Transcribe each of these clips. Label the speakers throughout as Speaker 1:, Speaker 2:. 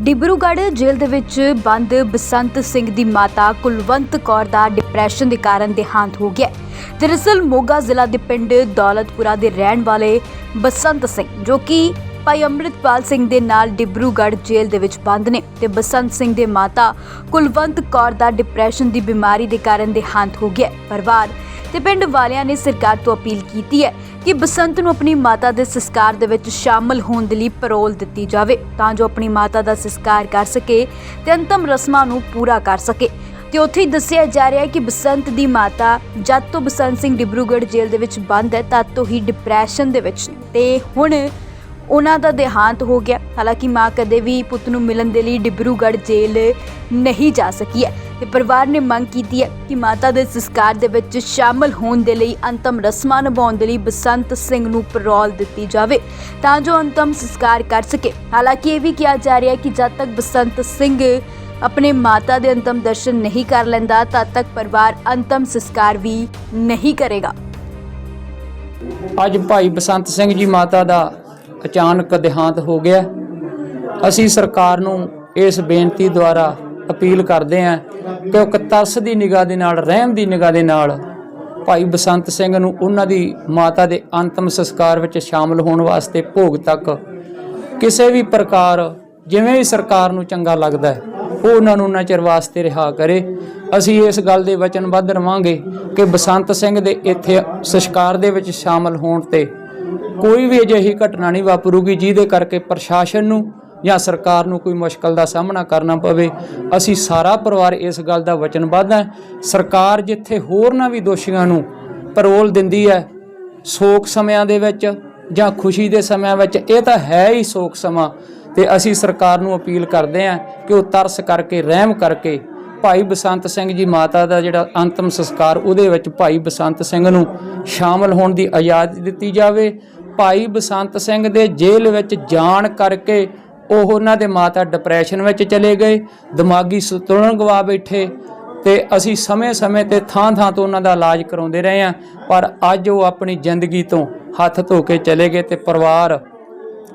Speaker 1: ਡਿਬਰੂਗੜ੍ਹ ਜੇਲ੍ਹ ਦੇ ਵਿੱਚ ਬੰਦ ਬਸੰਤ ਸਿੰਘ ਦੀ ਮਾਤਾ ਕੁਲਵੰਤ ਕੌਰ ਦਾ ਡਿਪਰੈਸ਼ਨ ਦੇ ਕਾਰਨ ਦੇਹਾਂਤ ਹੋ ਗਿਆ ਦਰਅਸਲ ਮੋਗਾ ਜ਼ਿਲ੍ਹਾ ਦੇ ਪਿੰਡ ਦੌਲਤਪੁਰਾ ਦੇ ਰਹਿਣ ਵਾਲੇ ਬਸੰਤ ਸਿੰਘ, ਜੋ ਕਿ ਭਾਈ ਅੰਮ੍ਰਿਤਪਾਲ ਸਿੰਘ ਦੇ ਨਾਲ ਡਿਬਰੂਗੜ੍ਹ ਜੇਲ੍ਹ ਦੇ ਵਿੱਚ ਬੰਦ ਨੇ ਤੇ ਬਸੰਤ ਸਿੰਘ ਦੇ ਮਾਤਾ ਕੁਲਵੰਤ ਕੌਰ ਦਾ ਡਿਪਰੈਸ਼ਨ ਦੀ ਬਿਮਾਰੀ ਦੇ ਕਾਰਨ ਦੇਹਾਂਤ ਹੋ ਗਿਆ ਪਰਿਵਾਰ ਤੇ ਪਿੰਡ ਵਾਲਿਆਂ ਨੇ ਸਰਕਾਰ ਤੋਂ ਅਪੀਲ ਕੀਤੀ ਹੈ ਕਿ ਬਸੰਤ ਨੂੰ ਆਪਣੀ ਮਾਤਾ ਦੇ ਸੰਸਕਾਰ ਦੇ ਵਿੱਚ ਸ਼ਾਮਲ ਹੋਣ ਦੇ ਲਈ ਪਰੋਲ ਦਿੱਤੀ ਜਾਵੇ, ਤਾਂ ਜੋ ਆਪਣੀ ਮਾਤਾ ਦਾ ਸੰਸਕਾਰ ਕਰ ਸਕੇ ਤੇ ਅੰਤਮ ਰਸਮਾਂ ਨੂੰ ਪੂਰਾ ਕਰ ਸਕੇ। ਤੇ ਉੱਥੇ ਹੀ ਦੱਸਿਆ ਜਾ ਰਿਹਾ ਹੈ ਕਿ ਬਸੰਤ ਦੀ ਮਾਤਾ ਜਦ ਤੋਂ ਬਸੰਤ ਸਿੰਘ ਡਿਬਰੂਗੜ੍ਹ ਜੇਲ੍ਹ ਦੇ ਵਿੱਚ ਬੰਦ ਹੈ, ਤਦ ਤੋਂ ਹੀ ਡਿਪਰੈਸ਼ਨ ਦੇ ਵਿੱਚ ਨੇ। ਤੇ ਹੁਣ ਉਹਨਾਂ ਦਾ ਦੇਹਾਂਤ ਹੋ ਗਿਆ। ਹਾਲਾਂਕਿ ਮਾਂ ਕਦੇ ਵੀ ਪੁੱਤ ਨੂੰ ਮਿਲਣ ਦੇ ਲਈ ਡਿਬਰੂਗੜ੍ਹ ਜੇਲ੍ਹ ਨਹੀਂ ਜਾ ਸਕੀ ਹੈ ਤੇ ਪਰਿਵਾਰ ਨੇ ਮੰਗ ਕੀਤੀ ਹੈ ਕਿ ਮਾਤਾ ਦੇ ਸੰਸਕਾਰ ਦੇ ਵਿੱਚ ਸ਼ਾਮਲ ਹੋਣ ਦੇ ਲਈ ਅੰਤਮ ਰਸਮਾਂ ਨਿਭਾਉਣ ਦੇ ਲਈ ਬਸੰਤ ਸਿੰਘ ਨੂੰ ਪਰੋਲ ਦਿੱਤੀ ਜਾਵੇ ਤਾਂ ਜੋ ਅੰਤਮ ਸੰਸਕਾਰ ਕਰ ਸਕੇ। ਹਾਲਾਂਕਿ ਇਹ ਵੀ ਕਿਹਾ ਜਾ ਰਿਹਾ ਹੈ ਕਿ ਜਦ ਤੱਕ ਬਸੰਤ ਸਿੰਘ ਆਪਣੇ ਮਾਤਾ ਦੇ ਅੰਤਮ ਦਰਸ਼ਨ ਨਹੀਂ ਕਰ ਲੈਂਦਾ, ਤਦ ਤੱਕ ਪਰਿਵਾਰ ਅੰਤਮ ਸੰਸਕਾਰ ਵੀ ਨਹੀਂ ਕਰੇਗਾ।
Speaker 2: ਅੱਜ ਭਾਈ ਬਸੰਤ ਸਿੰਘ ਜੀ ਮਾਤਾ ਦਾ ਅਚਾਨਕ ਦੇਹਾਂਤ ਹੋ ਗਿਆ। ਅਸੀਂ ਸਰਕਾਰ ਨੂੰ ਇਸ ਬੇਨਤੀ ਦੁਆਰਾ ਅਪੀਲ ਕਰਦੇ ਹਾਂ ਕਿ ਉਹ ਇੱਕ ਤਰਸ ਦੀ ਨਿਗਾਹ ਦੇ ਨਾਲ, ਰਹਿਮ ਦੀ ਨਿਗਾਹ ਦੇ ਨਾਲ ਭਾਈ ਬਸੰਤ ਸਿੰਘ ਨੂੰ ਉਹਨਾਂ ਦੀ ਮਾਤਾ ਦੇ ਅੰਤਮ ਸੰਸਕਾਰ ਵਿੱਚ ਸ਼ਾਮਲ ਹੋਣ ਵਾਸਤੇ ਭੋਗ ਤੱਕ ਕਿਸੇ ਵੀ ਪ੍ਰਕਾਰ ਜਿਵੇਂ ਵੀ ਸਰਕਾਰ ਨੂੰ ਚੰਗਾ ਲੱਗਦਾ ਹੈ, ਉਹ ਉਹਨਾਂ ਨੂੰ ਉਹਨਾਂ ਚਿਰ ਵਾਸਤੇ ਰਿਹਾ ਕਰੇ। ਅਸੀਂ ਇਸ ਗੱਲ ਦੇ ਵਚਨਬੱਧ ਰਵਾਂਗੇ ਕਿ ਬਸੰਤ ਸਿੰਘ ਦੇ ਇੱਥੇ ਸੰਸਕਾਰ ਦੇ ਵਿੱਚ ਸ਼ਾਮਲ ਹੋਣ ਤੇ ਕੋਈ ਵੀ ਅਜਿਹੀ ਘਟਨਾ ਨਹੀਂ ਵਾਪਰੂਗੀ ਜਿਹਦੇ ਕਰਕੇ ਪ੍ਰਸ਼ਾਸਨ ਨੂੰ ਜਾਂ ਸਰਕਾਰ ਨੂੰ ਕੋਈ ਮੁਸ਼ਕਲ ਦਾ ਸਾਹਮਣਾ ਕਰਨਾ ਪਵੇ। ਅਸੀਂ ਸਾਰਾ ਪਰਿਵਾਰ ਇਸ ਗੱਲ ਦਾ ਵਚਨਬੱਧ ਹੈ। ਸਰਕਾਰ ਜਿੱਥੇ ਹੋਰਨਾਂ ਵੀ ਦੋਸ਼ੀਆਂ ਨੂੰ ਪਰੋਲ ਦਿੰਦੀ ਹੈ, ਸੋਕ ਸਮਿਆਂ ਦੇ ਵਿੱਚ ਜਾਂ ਖੁਸ਼ੀ ਦੇ ਸਮਿਆਂ ਵਿੱਚ, ਇਹ ਤਾਂ ਹੈ ਹੀ ਸੋਕ ਸਮਾਂ। ਤੇ ਅਸੀਂ ਸਰਕਾਰ ਨੂੰ ਅਪੀਲ ਕਰਦੇ ਹਾਂ ਕਿ ਉਹ ਤਰਸ ਕਰਕੇ, ਰਹਿਮ ਕਰਕੇ ਭਾਈ ਬਸੰਤ ਸਿੰਘ ਜੀ ਮਾਤਾ ਦਾ ਜਿਹੜਾ ਅੰਤਮ ਸੰਸਕਾਰ, ਉਹਦੇ ਵਿੱਚ ਭਾਈ ਬਸੰਤ ਸਿੰਘ ਨੂੰ ਸ਼ਾਮਲ ਹੋਣ ਦੀ ਇਜਾਜ਼ਤ ਦਿੱਤੀ ਜਾਵੇ। ਭਾਈ ਬਸੰਤ ਸਿੰਘ ਦੇ ਜੇਲ੍ਹ ਵਿੱਚ ਜਾਣ ਕਰਕੇ ਉਹ ਉਹਨਾਂ ਦੇ ਮਾਤਾ ਡਿਪਰੈਸ਼ਨ ਵਿੱਚ ਚਲੇ ਗਏ। ਦਿਮਾਗੀ ਸੰਤੁਲਨ ਗਵਾ ਬੈਠੇ ਤੇ ਅਸੀਂ ਸਮੇਂ-ਸਮੇਂ ਤੇ ਥਾਂ-ਥਾਂ ਤੋਂ ਉਹਨਾਂ ਦਾ ਇਲਾਜ ਕਰਾਉਂਦੇ ਰਹੇ ਹਾਂ। ਪਰ ਅੱਜ ਉਹ ਆਪਣੀ ਜ਼ਿੰਦਗੀ ਤੋਂ ਹੱਥ ਧੋ ਕੇ ਚਲੇ ਗਏ ਤੇ ਪਰਿਵਾਰ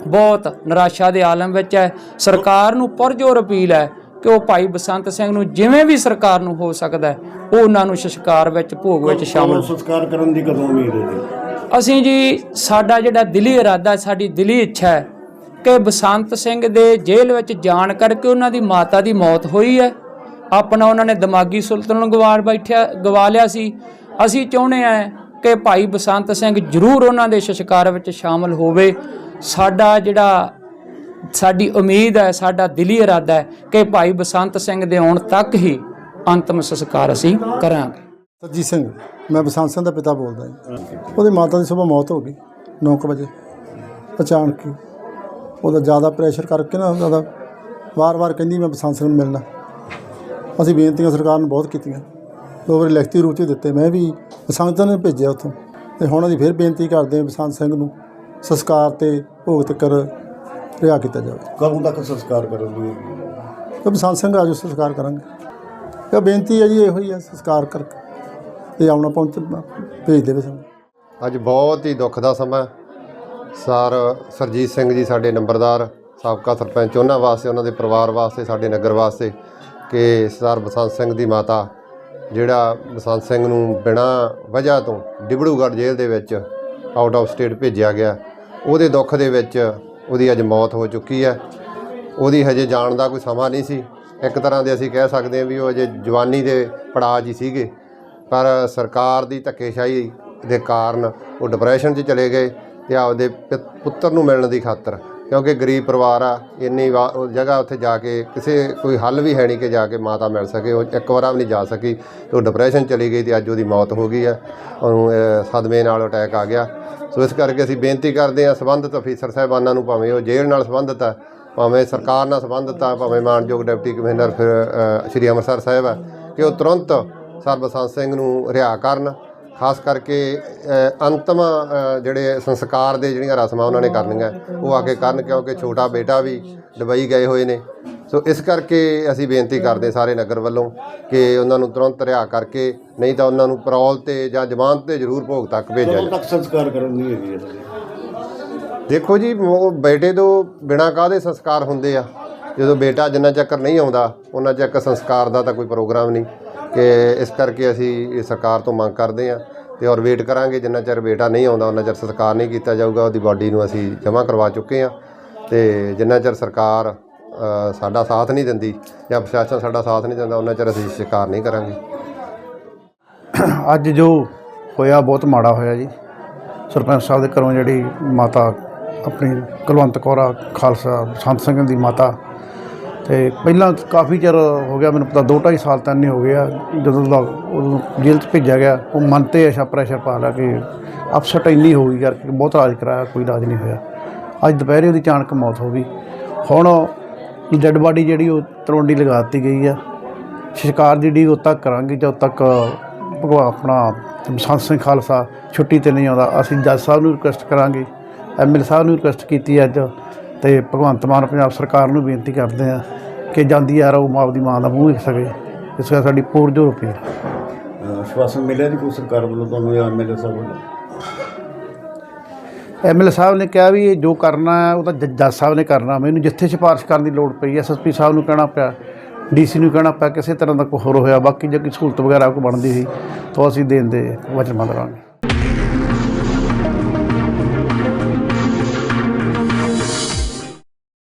Speaker 2: ਬਹੁਤ ਨਿਰਾਸ਼ਾ ਦੇ ਆਲਮ ਵਿੱਚ ਹੈ। ਸਰਕਾਰ ਨੂੰ ਪਰਜੋਰ ਅਪੀਲ ਹੈ ਕਿ ਉਹ ਭਾਈ ਬਸੰਤ ਸਿੰਘ ਨੂੰ ਜਿਵੇਂ ਵੀ ਸਰਕਾਰ ਨੂੰ ਹੋ ਸਕਦਾ ਹੈ ਉਹ ਉਹਨਾਂ ਨੂੰ ਸੰਸਕਾਰ ਵਿੱਚ ਭੋਗ ਵਿੱਚ ਸ਼ਾਮਲ
Speaker 3: ਸੰਸਕਾਰ ਕਰਨ ਦੀ ਕਦੋਂ ਉਮੀਦ ਹੈ ਜੀ?
Speaker 2: ਅਸੀਂ ਜੀ ਸਾਡਾ ਜਿਹੜਾ ਦਿਲੀ ਇਰਾਦਾ ਸਾਡੀ ਦਿਲੀ ਇੱਛਾ ਹੈ ਕਿ ਬਸੰਤ ਸਿੰਘ ਦੇ ਜੇਲ੍ਹ ਵਿੱਚ ਜਾਣ ਕਰਕੇ ਉਹਨਾਂ ਦੀ ਮਾਤਾ ਦੀ ਮੌਤ ਹੋਈ ਹੈ। ਆਪਣਾ ਉਹਨਾਂ ਨੇ ਦਿਮਾਗੀ ਸੁਲਤਾਨ ਗਵਾਰ ਬੈਠਿਆ ਗਵਾ ਲਿਆ ਸੀ। ਅਸੀਂ ਚਾਹੁੰਦੇ ਹਾਂ ਕਿ ਭਾਈ ਬਸੰਤ ਸਿੰਘ ਜ਼ਰੂਰ ਉਹਨਾਂ ਦੇ ਸੰਸਕਾਰ ਵਿੱਚ ਸ਼ਾਮਲ ਹੋਵੇ। ਸਾਡਾ ਜਿਹੜਾ ਸਾਡੀ ਉਮੀਦ ਹੈ, ਸਾਡਾ ਦਿਲੀ ਇਰਾਦਾ ਹੈ ਕਿ ਭਾਈ ਬਸੰਤ ਸਿੰਘ ਦੇ ਆਉਣ ਤੱਕ ਹੀ ਅੰਤਮ ਸੰਸਕਾਰ ਅਸੀਂ ਕਰਾਂਗੇ।
Speaker 4: ਸਰਜੀਤ ਸਿੰਘ, ਮੈਂ ਬਸੰਤ ਸਿੰਘ ਦਾ ਪਿਤਾ ਬੋਲਦਾ ਜੀ। ਉਹਦੀ ਮਾਤਾ ਦੀ ਸਵੇਰ ਮੌਤ ਹੋ ਗਈ 9 ਵਜੇ। ਅਚਾਨਕ ਹੀ ਉਹਦਾ ਜ਼ਿਆਦਾ ਪ੍ਰੈਸ਼ਰ ਕਰਕੇ ਨਾ ਜ਼ਿਆਦਾ ਵਾਰ-ਵਾਰ ਕਹਿੰਦੀ ਮੈਂ ਬਸੰਤ ਸਿੰਘ ਨੂੰ ਮਿਲਣਾ। ਅਸੀਂ ਬੇਨਤੀਆਂ ਸਰਕਾਰ ਨੂੰ ਬਹੁਤ ਕੀਤੀਆਂ। ਦੋ ਵਾਰੀ ਲਿਖਤੀ ਰੂਪ 'ਚ ਦਿੱਤੇ, ਮੈਂ ਵੀ ਬਸੰਤ ਨੇ ਭੇਜਿਆ ਉੱਥੋਂ। ਤੇ ਹੁਣ ਅਸੀਂ ਫਿਰ ਬੇਨਤੀ ਕਰਦੇ ਹਾਂ ਬਸੰਤ ਸਿੰਘ ਨੂੰ ਸੰਸਕਾਰ ਤੇ ਭੋਗ ਤੱਕ ਰਿਹਾ ਕੀਤਾ ਜਾਵੇ।
Speaker 3: ਕਦੋਂ ਤੱਕ ਸੰਸਕਾਰ ਕਰਨ ਦੀ
Speaker 4: ਤੇ ਬਸੰਤ ਸਿੰਘ ਆਜੋ ਸੰਸਕਾਰ ਕਰਾਂਗੇ। ਇਹ ਬੇਨਤੀ ਹੈ ਜੀ ਇਹੋ ਹੀ ਹੈ ਸੰਸਕਾਰ ਕਰਕੇ ਤੇ ਆਉਣਾ ਪਹੁੰਚ ਭੇਜ ਦੇਵੇ ਸਾਨੂੰ।
Speaker 5: ਅੱਜ ਬਹੁਤ ਹੀ ਦੁੱਖ ਦਾ ਸਮਾਂ। ਸਰ ਸਰਜੀਤ ਸਿੰਘ ਜੀ ਸਾਡੇ ਨੰਬਰਦਾਰ ਸਾਬਕਾ ਸਰਪੰਚ ਉਹਨਾਂ ਵਾਸਤੇ ਉਹਨਾਂ ਦੇ ਪਰਿਵਾਰ ਵਾਸਤੇ ਸਾਡੇ ਨਗਰ ਵਾਸਤੇ ਕਿ ਸਰ ਬਸੰਤ ਸਿੰਘ ਦੀ ਮਾਤਾ ਜਿਹੜਾ ਬਸੰਤ ਸਿੰਘ ਨੂੰ ਬਿਨਾਂ ਵਜ੍ਹਾ ਤੋਂ ਡਿਬੜੂਗੜ੍ਹ ਜੇਲ੍ਹ ਦੇ ਵਿੱਚ ਆਊਟ ਆਫ ਸਟੇਟ ਭੇਜਿਆ ਗਿਆ। ਉਹਦੇ ਦੁੱਖ ਦੇ ਵਿੱਚ ਉਹਦੀ ਅੱਜ ਮੌਤ ਹੋ ਚੁੱਕੀ ਹੈ। ਉਹਦੀ ਹਜੇ ਜਾਣ ਦਾ ਕੋਈ ਸਮਾਂ ਨਹੀਂ ਸੀ। ਇੱਕ ਤਰ੍ਹਾਂ ਦੇ ਅਸੀਂ ਕਹਿ ਸਕਦੇ ਹਾਂ ਵੀ ਉਹ ਅਜੇ ਜਵਾਨੀ ਦੇ ਪੜਾਅ 'ਚ ਹੀ ਸੀਗੇ। ਪਰ ਸਰਕਾਰ ਦੀ ਧੱਕੇਸ਼ਾਹੀ ਦੇ ਕਾਰਨ ਉਹ ਡਿਪਰੈਸ਼ਨ 'ਚ ਚਲੇ ਗਏ ਤੇ ਆਪਦੇ ਪਿ- ਪੁੱਤਰ ਨੂੰ ਮਿਲਣ ਦੀ ਖਾਤਰ ਕਿਉਂਕਿ ਗਰੀਬ ਪਰਿਵਾਰ ਆ, ਇੰਨੀ ਵਾ- ਜਗ੍ਹਾ ਉੱਥੇ ਜਾ ਕੇ ਕਿਸੇ, ਕੋਈ ਹੱਲ ਵੀ ਹੈ ਨਹੀਂ ਕਿ ਜਾ ਕੇ ਮਾਤਾ ਮਿਲ ਸਕੇ, ਉਹ ਇੱਕ ਵਾਰ ਵੀ ਨਹੀਂ ਜਾ ਸਕੀ। ਤੇ ਉਹ ਡਿਪਰੈਸ਼ਨ ਚਲੀ ਗਈ ਤੇ ਅੱਜ ਉਹਦੀ ਮੌਤ ਹੋ ਗਈ ਆ। ਉਹਨੂੰ ਸਦਮੇ ਨਾਲ ਅਟੈਕ ਆ ਗਿਆ। ਸੋ ਇਸ ਕਰਕੇ ਅਸੀਂ ਬੇਨਤੀ ਕਰਦੇ ਹਾਂ, ਸੰਬੰਧਿਤ ਅਫੀਸਰ ਸਾਹਿਬਾਨਾਂ ਨੂੰ ਭਾਵੇਂ ਉਹ ਜੇਲ੍ਹ ਨਾਲ ਸੰਬੰਧਿਤ ਹੈ ਭਾਵੇਂ ਸਰਕਾਰ ਨਾਲ ਸੰਬੰਧਿਤ ਆ, ਭਾਵੇਂ ਮਾਨਯੋਗ ਡਿਪਟੀ ਕਮਿਸ਼ਨਰ ਫਿਰ ਸ਼੍ਰੀ ਅੰਮ੍ਰਿਤਸਰ ਸਾਹਿਬ ਆ, ਕਿ ਉਹ ਤੁਰੰਤ ਸਰਬਸੰਤ ਸਿੰਘ ਨੂੰ ਰਿਹਾ ਕਰਨ। ਖਾਸ ਕਰਕੇ ਅੰਤਮ ਜਿਹੜੇ ਸੰਸਕਾਰ ਦੇ ਜਿਹੜੀਆਂ ਰਸਮਾਂ ਉਹਨਾਂ ਨੇ ਕਰਨੀਆਂ ਉਹ ਆ ਕੇ ਕਰਨ ਕਿਉਂਕਿ ਛੋਟਾ ਬੇਟਾ ਵੀ ਦੁਬਈ ਗਏ ਹੋਏ ਨੇ। ਸੋ ਇਸ ਕਰਕੇ ਅਸੀਂ ਬੇਨਤੀ ਕਰਦੇ ਸਾਰੇ ਨਗਰ ਵੱਲੋਂ ਕਿ ਉਹਨਾਂ ਨੂੰ ਤੁਰੰਤ ਰਿਹਾ ਕਰਕੇ ਨਹੀਂ ਤਾਂ ਉਹਨਾਂ ਨੂੰ ਪਰੌਲ ਤੇ ਜਾਂ ਜ਼ਮਾਨਤ ਤੇ ਜ਼ਰੂਰ ਭੋਗ ਤੱਕ ਭੇਜਿਆ ਜਾਵੇ।
Speaker 3: ਤੱਕ ਸੰਸਕਾਰ ਕਰਨ ਦੀ ਹੈਗੀ
Speaker 5: ਦੇਖੋ ਜੀ ਉਹ ਬੇਟੇ ਤੋਂ ਬਿਨਾਂ ਕਾਹਦੇ ਸੰਸਕਾਰ ਹੁੰਦੇ ਆ? ਜਦੋਂ ਬੇਟਾ ਜਿੰਨਾ ਚੱਕਰ ਨਹੀਂ ਆਉਂਦਾ ਉਹਨਾਂ ਚੱਕ ਸੰਸਕਾਰ ਦਾ ਤਾਂ ਕੋਈ ਪ੍ਰੋਗਰਾਮ ਨਹੀਂ। ਕਿ ਇਸ ਕਰਕੇ ਅਸੀਂ ਇਹ ਸਰਕਾਰ ਤੋਂ ਮੰਗ ਕਰਦੇ ਹਾਂ ਤੇ ਔਰ ਵੇਟ ਕਰਾਂਗੇ, ਜਿੰਨਾ ਚਿਰ ਬੇਟਾ ਨਹੀਂ ਆਉਂਦਾ, ਉਹਨਾਂ ਚਿਰ ਸੰਸਕਾਰ ਨਹੀਂ ਕੀਤਾ ਜਾਊਗਾ, ਉਹਦੀ ਬਾਡੀ ਨੂੰ ਅਸੀਂ ਜਮ੍ਹਾਂ ਕਰਵਾ ਚੁੱਕੇ ਹਾਂ ਤੇ ਜਿੰਨਾ ਚਿਰ ਸਰਕਾਰ ਸਾਡਾ ਸਾਥ ਨਹੀਂ ਦਿੰਦੀ ਜਾਂ ਪ੍ਰਸ਼ਾਸਨ ਸਾਡਾ ਸਾਥ ਨਹੀਂ ਦਿੰਦਾ, ਉਹਨਾਂ ਚਿਰ ਅਸੀਂ ਸਵੀਕਾਰ ਨਹੀਂ ਕਰਾਂਗੇ।
Speaker 6: ਅੱਜ ਜੋ ਹੋਇਆ ਬਹੁਤ ਮਾੜਾ ਹੋਇਆ ਜੀ। ਸਰਪੰਚ ਸਾਹਿਬ ਦੇ ਘਰੋਂ ਜਿਹੜੀ ਮਾਤਾ, ਆਪਣੀ ਕੁਲਵੰਤ ਕੌਰਾ ਖਾਲਸਾ ਸੰਤ ਸਿੰਘ ਦੀ ਮਾਤਾ ਤੇ ਪਹਿਲਾਂ ਕਾਫੀ ਚਿਰ ਹੋ ਗਿਆ, ਮੈਨੂੰ ਪਤਾ 2.5 ਸਾਲ ਤਾਂ ਨਹੀਂ ਹੋ ਗਿਆ ਜਦੋਂ ਦਾ ਉਹਨੂੰ ਜੇਲ੍ਹ 'ਚ ਭੇਜਿਆ ਗਿਆ, ਉਹ ਮਨ ਤੇ ਐਸਾ ਪ੍ਰੈਸ਼ਰ ਪਾ ਲਿਆ ਕਿ ਅਪਸੈਟ ਇੰਨੀ ਹੋ ਗਈ ਕਰਕੇ ਬਹੁਤ ਇਲਾਜ ਕਰਾਇਆ, ਕੋਈ ਇਲਾਜ ਨਹੀਂ ਹੋਇਆ। ਅੱਜ ਦੁਪਹਿਰੇ ਉਹਦੀ ਅਚਾਨਕ ਮੌਤ ਹੋ ਗਈ। ਹੁਣ ਡੈੱਡ ਬਾਡੀ ਜਿਹੜੀ ਉਹ ਤਰੋਂਡੀ ਲਗਾ ਦਿੱਤੀ ਗਈ ਆ। ਸ਼ਿਕਾਰ ਦੀ ਡੀ ਉਦੋਂ ਤੱਕ ਕਰਾਂਗੇ ਜਦੋਂ ਤੱਕ ਭਗਵਾ ਆਪਣਾ ਸੰਤ ਸਿੰਘ ਖਾਲਸਾ ਛੁੱਟੀ ਤੇ ਨਹੀਂ ਆਉਂਦਾ, ਅਸੀਂ ਜੱਜ ਸਾਹਿਬ ਨੂੰ ਰਿਕੁਐਸਟ ਕਰਾਂਗੇ ਐਮਐਲ ਸਾਹਿਬ ਨੂੰ ਰਿਕੁਐਸਟ ਕੀਤੀ ਅੱਜ। ਤੇ ਭਗਵੰਤ ਮਾਨ ਪੰਜਾਬ ਸਰਕਾਰ ਨੂੰ ਬੇਨਤੀ ਕਰਦੇ ਆ ਕਿ ਜਾਂਦੀ ਆ ਰਹੂ ਮਾਂ ਦੀ ਮਾਂ ਦਾ ਮੂੰਹ ਵੇਖ ਸਕੇ। ਇਸ ਕਰਕੇ ਸਾਡੀ ਪੂਰਜੋ ਰੁਪਈ
Speaker 3: ਆਸ਼ਵਾਸਨ ਮਿਲਿਆ ਜੀ ਕੋਈ ਸਰਕਾਰ ਵੱਲੋਂ ਤੁਹਾਨੂੰ ਜਾਂ ਐਮਐਲਏ ਸਾਹਿਬ ਵੱਲੋਂ?
Speaker 6: ਐਮਐਲ ਸਾਹਿਬ ਨੇ ਕਿਹਾ ਵੀ ਇਹ ਜੋ ਕਰਨਾ ਹੈ ਉਹ ਤਾਂ ਜੱਜ ਸਾਹਿਬ ਨੇ ਕਰਨਾ। ਮੈਨੂੰ ਜਿੱਥੇ ਸਿਫਾਰਿਸ਼ ਕਰਨ ਦੀ ਲੋੜ ਪਈ ਐਸਐਸਪੀ ਸਾਹਿਬ ਨੂੰ ਕਹਿਣਾ ਪਿਆ ਡੀਸੀ ਨੂੰ ਕਹਿਣਾ ਪਿਆ ਕਿਸੇ ਤਰ੍ਹਾਂ ਦਾ ਕੋਈ ਹੋਰ ਹੋਇਆ ਬਾਕੀ ਜੇ ਕੋਈ ਸਹੂਲਤ ਵਗੈਰਾ ਕੋਈ ਬਣਦੀ ਸੀ ਤਾਂ ਅਸੀਂ ਦੇਣ ਦੇ ਵਚਨਬੱਧ ਰਹਾਂਗੇ।